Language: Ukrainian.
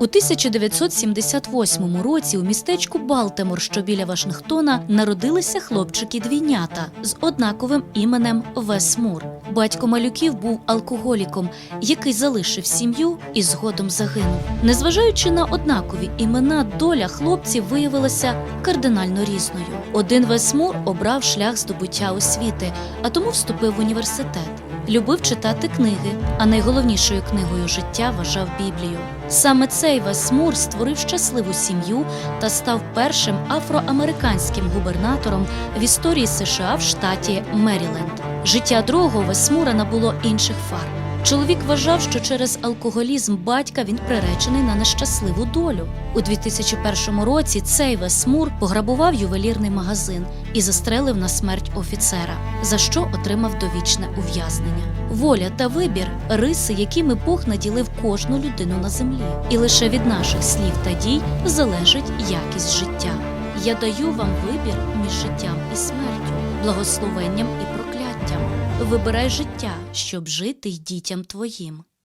У 1978 році у містечку Балтимор, що біля Вашингтона, народилися хлопчики-двійнята з однаковим іменем Вес Мур. Батько малюків був алкоголіком, який залишив сім'ю і згодом загинув. Незважаючи на однакові імена, доля хлопців виявилася кардинально різною. Один Вес Мур обрав шлях здобуття освіти, а тому вступив в університет. Любив читати книги, а найголовнішою книгою життя вважав Біблію. Саме цей Весмур створив щасливу сім'ю та став першим афроамериканським губернатором в історії США в штаті Меріленд. Життя другого Весмура набуло інших фарб. Чоловік вважав, що через алкоголізм батька він приречений на нещасливу долю. У 2001 році цей Весмур пограбував ювелірний магазин і застрелив на смерть офіцера, за що отримав довічне ув'язнення. Воля та вибір риси, якими Бог наділив кожну людину на землі, і лише від наших слів та дій залежить якість життя. Я даю вам вибір між життям і смертю, благословенням і прокляттям. Вибирай життя, щоб жити й дітям твоїм.